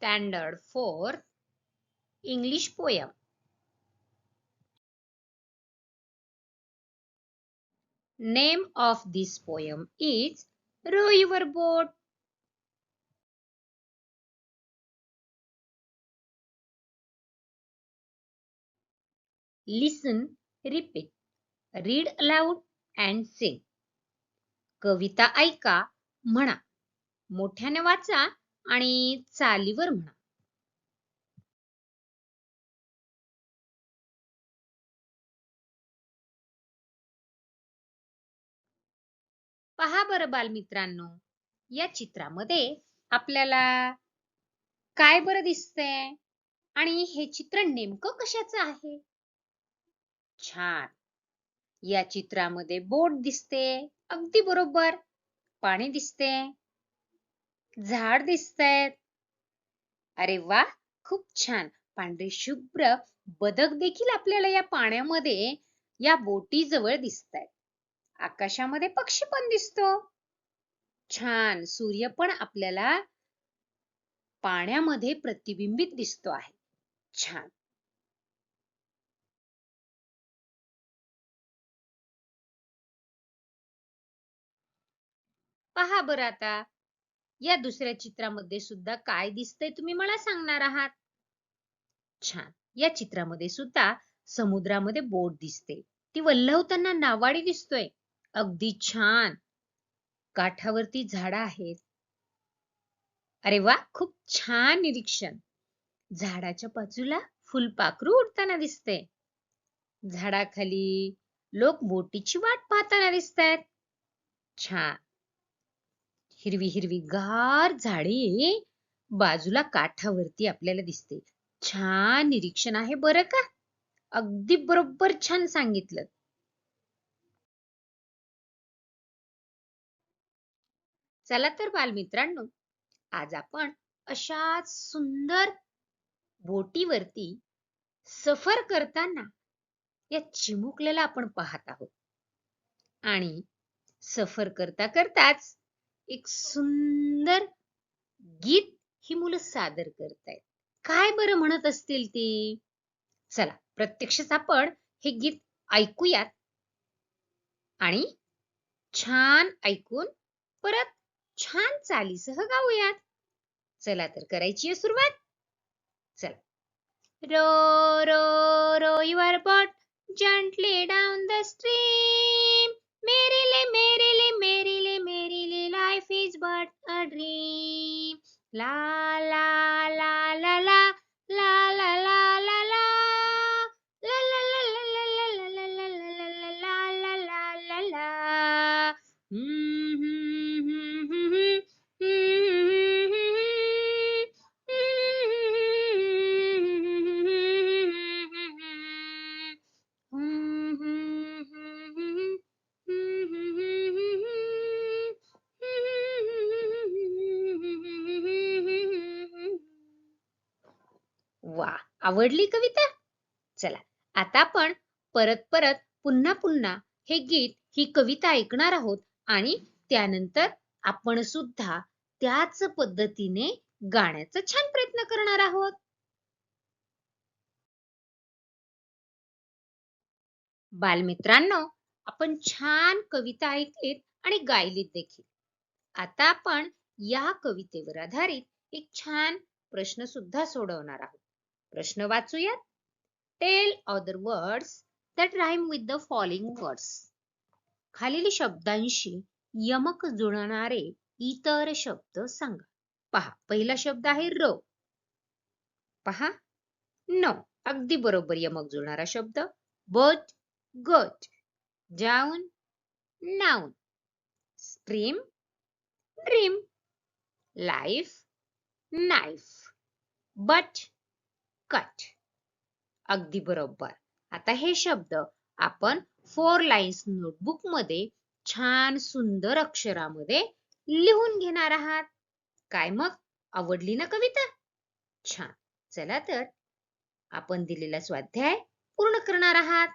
Standard 4 English poem. Name of this poem is Row Your Boat. Listen, repeat, read aloud and sing. कविता ऐका म्हणा मोठ्याने वाचा आणि चालीवर म्हणा. पहा बरं बालमित्रांनो या चित्रामध्ये आपल्याला काय बरं दिसतंय आणि हे चित्र नेमकं कशाचं आहे? छान! या चित्रामध्ये बोट दिसते अगदी बरोबर. पाणी दिसते झाड दिसतायत अरे वा खूप छान. पांढरे शुभ्र बदक देखील आपल्याला या पाण्यामध्ये या बोटीजवळ दिसतायत आकाशामध्ये पक्षी पण दिसतो. छान सूर्य पण आपल्याला पाण्यामध्ये प्रतिबिंबित दिसतो आहे. छान. पहा बरं आता. या दुसऱ्या चित्रामध्ये सुद्धा काय दिसतंय तुम्ही मला सांगणार आहात? छान. या चित्रामध्ये सुद्धा समुद्रामध्ये बोट दिसते. ती वल्हवताना नावाडी दिसतोय. अगदी छान. काठावरती झाडं आहेत. अरे वा! खूप छान निरीक्षण. झाडाच्या बाजूला फुलपाखरू उडताना दिसते. झाडाखाली लोक बोटीची वाट पाहताना दिसतायत. छान. हिरवी हिरवी गार झाडे बाजूला काठावरती आपल्याला दिसते. छान निरीक्षण आहे बरं का? अगदी बरोबर छान सांगितलं. चला तर बालमित्रांनो आज आपण अशा सुंदर बोटीवरती सफर करताना या चिमुकल्याला आपण पाहत आहोत. आणि सफर करता करताच एक सुंदर गीत ही मुलं सादर करतायत. काय बरं म्हणत असतील ती? चला प्रत्यक्षच आपण हे गीत ऐकूयात आणि छान ऐकून परत छान चालीसह गाऊयात. चला तर करायची आहे सुरुवात. चला. Row row row your boat gently down the stream. dream. La la. वा आवडली कविता? चला आता आपण परत परत पुन्हा पुन्हा हे गीत ही कविता ऐकणार आहोत आणि त्यानंतर आपण सुद्धा त्याच पद्धतीने गाण्याचा छान प्रयत्न करणार आहोत. बालमित्रांनो आपण छान कविता ऐकलीत आणि गायलीत देखील. आता आपण या कवितेवर आधारित एक छान प्रश्न सुद्धा सोडवणार आहोत. प्रश्न वाचूयात. Tell other words that rhyme with the following words खालील शब्दांशी यमक जुळणारे इतर शब्द सांगा. पहा पहिला शब्द आहे र. पहा न. अगदी बरोबर यमक जुळणारा शब्द. बट गट जाऊन noun stream dream life knife but cut. अगदी बरोबर. आता हे शब्द आपण फोर लाईन्स नोटबुकमध्ये छान सुंदर अक्षरामध्ये लिहून घेणार आहात. काय मग? आवडली ना कविता? छान. चला तर आपण दिलेला स्वाध्याय पूर्ण करणार आहात.